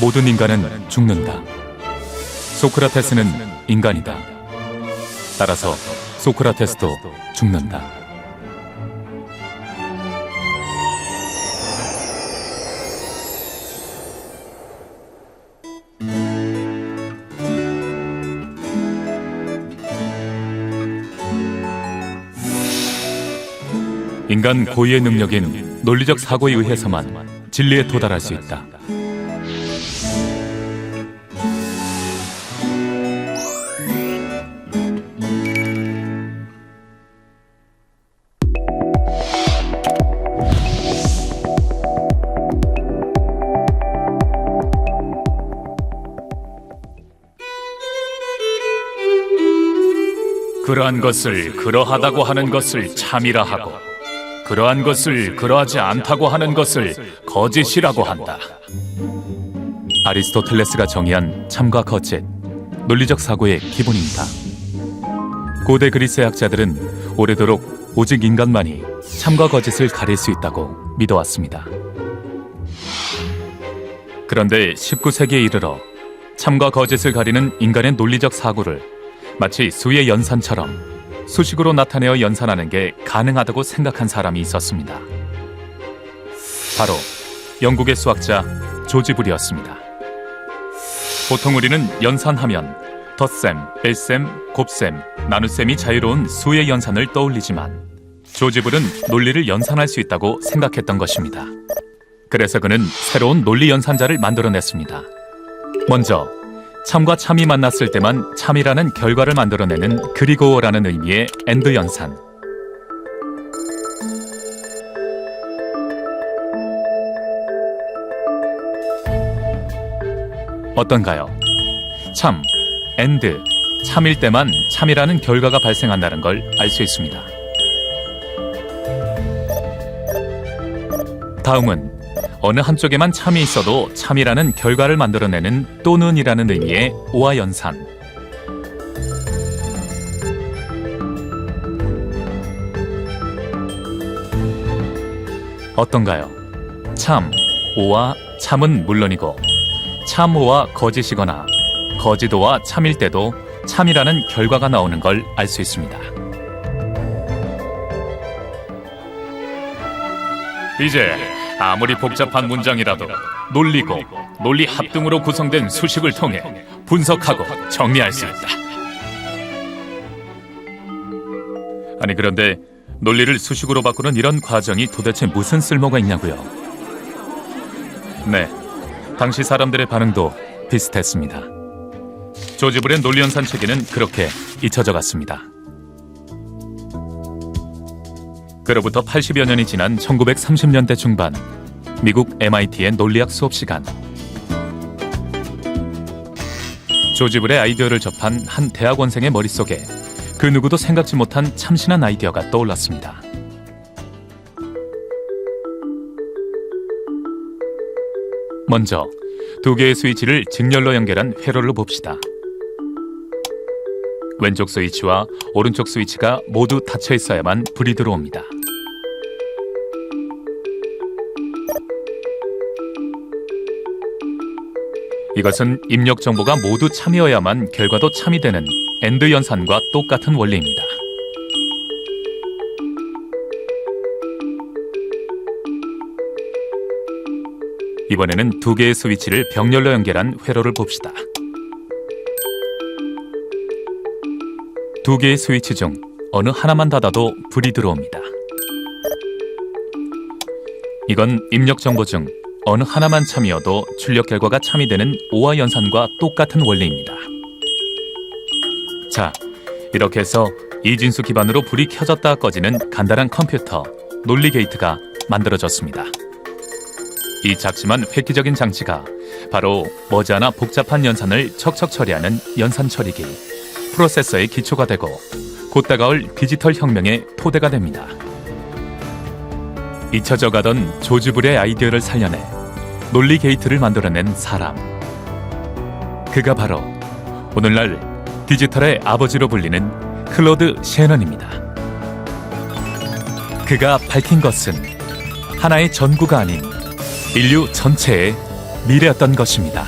모든 인간은 죽는다. 소크라테스는 인간이다. 따라서 소크라테스도 죽는다. 인간 고유의 능력인 논리적 사고에 의해서만 진리에 도달할 수 있다. 그러한 것을 그러하다고 하는 것을 참이라 하고 그러한 것을 그러하지 않다고 하는 것을 거짓이라고 한다. 아리스토텔레스가 정의한 참과 거짓, 논리적 사고의 기본입니다. 고대 그리스 학자들은 오래도록 오직 인간만이 참과 거짓을 가릴 수 있다고 믿어왔습니다. 그런데 19세기에 이르러 참과 거짓을 가리는 인간의 논리적 사고를 마치 수의 연산처럼 수식으로 나타내어 연산하는 게 가능하다고 생각한 사람이 있었습니다. 바로 영국의 수학자 조지 불이었습니다. 보통 우리는 연산하면 덧셈, 뺄셈, 곱셈, 나눗셈이 자유로운 수의 연산을 떠올리지만 조지 불은 논리를 연산할 수 있다고 생각했던 것입니다. 그래서 그는 새로운 논리 연산자를 만들어냈습니다. 먼저 참과 참이 만났을 때만 참이라는 결과를 만들어내는 그리고라는 의미의 엔드 연산. 어떤가요? 참, 엔드, 참일 때만 참이라는 결과가 발생한다는 걸 알 수 있습니다. 다음은 어느 한쪽에만 참이 있어도 참이라는 결과를 만들어내는 또는이라는 의미의 오화 연산. 어떤가요? 참, 오와 참은 물론이고 참오와 거짓이거나 거짓오와 참일 때도 참이라는 결과가 나오는 걸 알 수 있습니다. 이제 아무리 복잡한 문장이라도 논리고 논리 합등으로 구성된 수식을 통해 분석하고 정리할 수 있다. 아니 그런데 논리를 수식으로 바꾸는 이런 과정이 도대체 무슨 쓸모가 있냐고요? 네, 당시 사람들의 반응도 비슷했습니다. 조지불의 논리연산 체계는 그렇게 잊혀져 갔습니다. 그로부터 80여 년이 지난 1930년대 중반 미국 MIT의 논리학 수업 시간 조지불의 아이디어를 접한 한 대학원생의 머릿속에 그 누구도 생각지 못한 참신한 아이디어가 떠올랐습니다. 먼저 두 개의 스위치를 직렬로 연결한 회로를 봅시다. 왼쪽 스위치와 오른쪽 스위치가 모두 닫혀 있어야만 불이 들어옵니다. 이것은 입력 정보가 모두 참이어야만 결과도 참이 되는 엔드 연산과 똑같은 원리입니다. 이번에는 두 개의 스위치를 병렬로 연결한 회로를 봅시다. 두 개의 스위치 중 어느 하나만 닫아도 불이 들어옵니다. 이건 입력 정보 중 어느 하나만 참이어도 출력 결과가 참이 되는 오화 연산과 똑같은 원리입니다. 자, 이렇게 해서 이진수 기반으로 불이 켜졌다 꺼지는 간단한 컴퓨터 논리 게이트가 만들어졌습니다. 이 작지만 획기적인 장치가 바로 머지않아 복잡한 연산을 척척 처리하는 연산 처리기 프로세서의 기초가 되고 곧 다가올 디지털 혁명의 토대가 됩니다. 잊혀져 가던 조지불의 아이디어를 살려내 논리 게이트를 만들어낸 사람. 그가 바로 오늘날 디지털의 아버지로 불리는 클로드 셰넌입니다. 그가 밝힌 것은 하나의 전구가 아닌 인류 전체의 미래였던 것입니다.